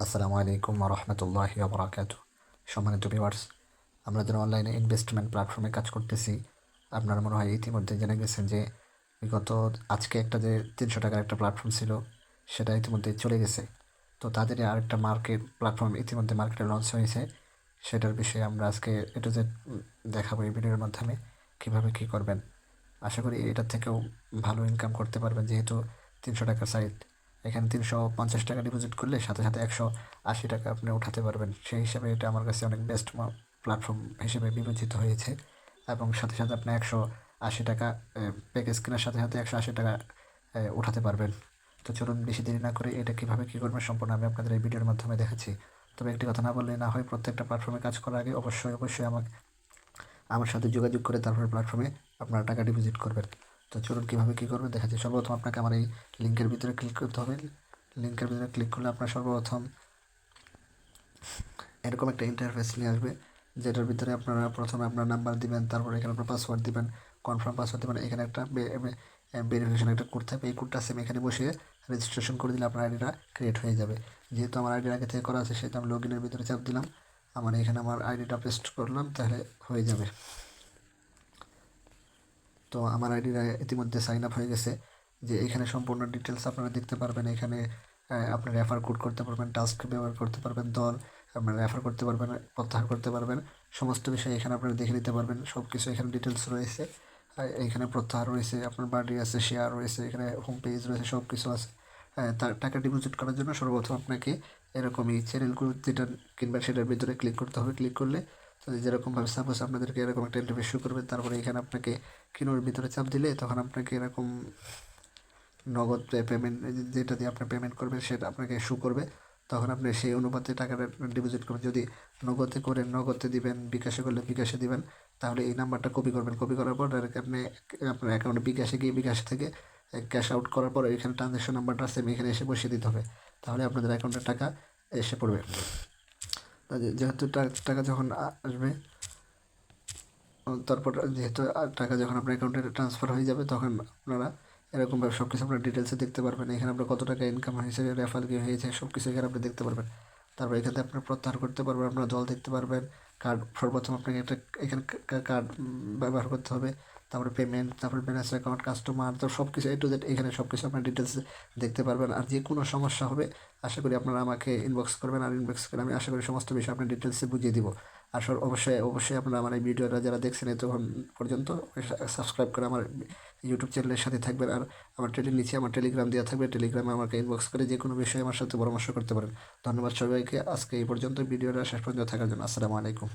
আসসালামু আলাইকুম রহমতুল্লাহি বরাকাত সম্মানিত ভিউয়ার্স আমরা যারা অনলাইনে ইনভেস্টমেন্ট প্ল্যাটফর্মে কাজ করতেছি, আপনার মনে হয় ইতিমধ্যে জেনে গেছেন যে বিগত আজকে একটা যে তিনশো টাকার একটা প্ল্যাটফর্ম ছিল, সেটা ইতিমধ্যে চলে গেছে। তো তাদের আরেকটা মার্কেট প্ল্যাটফর্ম ইতিমধ্যে মার্কেটে লঞ্চ হয়েছে। সেটার বিষয়ে আমরা আজকে এটা যে দেখাবো এই ভিডিওর মাধ্যমে, কীভাবে কী করবেন। আশা করি এটার থেকেও ভালো ইনকাম করতে পারবেন, যেহেতু তিনশো টাকার সাইট এখানে তিনশো পঞ্চাশ টাকা ডিপোজিট করলে সাথে সাথে একশো আশি টাকা আপনি উঠাতে পারবেন। সেই হিসাবে এটা আমার কাছে অনেক বেস্ট প্ল্যাটফর্ম হিসেবে বিবেচিত হয়েছে এবং সাথে সাথে আপনি একশো আশি টাকা প্যাকেজ কেনার সাথে সাথে একশো আশি টাকা উঠাতে পারবেন। তো চলুন বেশি দেরি না করে এটা কীভাবে কী করবেন সম্পূর্ণ আমি আপনাদের এই ভিডিওর মাধ্যমে দেখাচ্ছি। তবে একটি কথা না বললে না হয় প্রত্যেকটা প্ল্যাটফর্মে কাজ করার আগে অবশ্যই অবশ্যই আমাকে আমার সাথে যোগাযোগ করে তারপরে প্ল্যাটফর্মে আপনারা টাকা ডিপোজিট করবেন। তো চলুন কীভাবে কী করবেন দেখাচ্ছি সর্বপ্রথম আপনাকে আমার এই লিঙ্কের ভিতরে ক্লিক করতে হবে। লিঙ্কের ভিতরে ক্লিক করলে আপনার সর্বপ্রথম এরকম একটা ইন্টারফেস নিয়ে আসবে, যেটার ভিতরে আপনারা প্রথমে আপনার নাম্বার দিবেন, তারপরে এখানে আপনার পাসওয়ার্ড দিবেন কনফার্ম পাসওয়ার্ড দিবেন। এখানে একটা ভেরিফিকেশন একটা কোড থাকবে। এই কোডটা সেম এখানে বসিয়ে রেজিস্ট্রেশন করে দিলে আপনার আইডিটা ক্রিয়েট হয়ে যাবে। যেহেতু আমার আইডি আগে থেকে করা আছে, সেহেতু আমি লগ ইনের ভিতরে চাপ দিলাম। আমার এখানে আমার আইডিটা পেস্ট করলাম, তাহলে হয়ে যাবে। তো আমার আইডিটা ইতিমধ্যে সাইন আপ হয়ে গেছে যে এখানে সম্পূর্ণ ডিটেলস আপনারা দেখতে পারবেন। এখানে আপনি রেফার কোড করতে পারবেন টাস্ক ব্যবহার করতে পারবেন দল আপনারা রেফার করতে পারবেন প্রত্যাহার করতে পারবেন সমস্ত বিষয় এখানে আপনারা দেখে নিতে পারবেন। সব কিছু এখানে ডিটেলস রয়েছে। এখানে প্রত্যাহার রয়েছে আপনার বাড়ি আছে শেয়ার রয়েছে এখানে হোম পেজ রয়েছে সব কিছু আছে। হ্যাঁ, তার টাকা ডিপোজিট করার জন্য সর্বপ্রথম আপনাকে এরকমই চ্যানেলগুলো যেটা কিনবেন সেটার ভিতরে ক্লিক করতে হবে। ক্লিক করলে তো যেরকমভাবে সাপোজ আপনাদেরকে এরকম একটা ইন্টারভিউ শো করবে, তারপরে এখানে আপনাকে কিনোর ভিতরে চাপ দিলে তখন আপনাকে এরকম নগদ পেমেন্ট যেটা দিয়ে আপনি পেমেন্ট করবেন সেটা আপনাকে শো করবে। তখন আপনি সেই অনুপাতে টাকাটা ডিপোজিট করবেন। যদি নগদে করে নগদে দিবেন, বিকাশে করলে বিকাশে দিবেন, তাহলে এই নাম্বারটা কপি করবেন। কপি করার পর আপনি আপনার অ্যাকাউন্টে বিকাশে গিয়ে বিকাশ থেকে ক্যাশ আউট করার পর এখানে ট্রানজ্যাকশন নাম্বারটা সেম এখানে এসে বসিয়ে দিতে হবে। তাহলে আপনাদের অ্যাকাউন্টে টাকা এসে পড়বে। যেহেতু টাকা যখন আসবে তারপর যেহেতু টাকা যখন আপনার অ্যাকাউন্টে ট্রান্সফার হয়ে যাবে, তখন আপনারা এরকমভাবে সব কিছু আপনার ডিটেলসে দেখতে পারবেন। এখানে আপনার কত টাকা ইনকাম হয়েছে রেফার কি হয়েছে সব কিছু এখানে আপনি দেখতে পারবেন। তারপর এখানে আপনার প্রত্যাহার করতে পারবেন, আপনার দল দেখতে পারবেন কার্ড সর্বপ্রথম আপনাকে একটা, এখানে কার্ড ব্যবহার করতে হবে। তারপরে পেমেন্ট তারপরে ব্যালেন্স অ্যাকাউন্ট কাস্টমার তো সব কিছু এ টু জেড এখানে সব কিছু আপনার ডিটেলস দেখতে পারবেন। আর যে কোনো সমস্যা হবে, আশা করি আপনারা আমাকে ইনবক্স করবেন। আর ইনবক্স করে আমি আশা করি সমস্ত বিষয় আপনার ডিটেলসে বুঝিয়ে দিব। আর সর- অবশ্যই অবশ্যই আপনারা আমার এই ভিডিওটা যারা দেখছেন এতক্ষণ পর্যন্ত সাবস্ক্রাইব করে আমার ইউটিউব চ্যানেলের সাথে থাকবেন। আর আমার টেলির নিচে আমার টেলিগ্রাম দেওয়া থাকবে। টেলিগ্রামে আমাকে ইনবক্স করে যে কোনো বিষয়ে আমার সাথে পরামর্শ করতে পারেন। ধন্যবাদ সবাইকে। আজকে এই পর্যন্ত ভিডিওটা শেষ পর্যন্ত থাকার জন্য। আসসালামু আলাইকুম।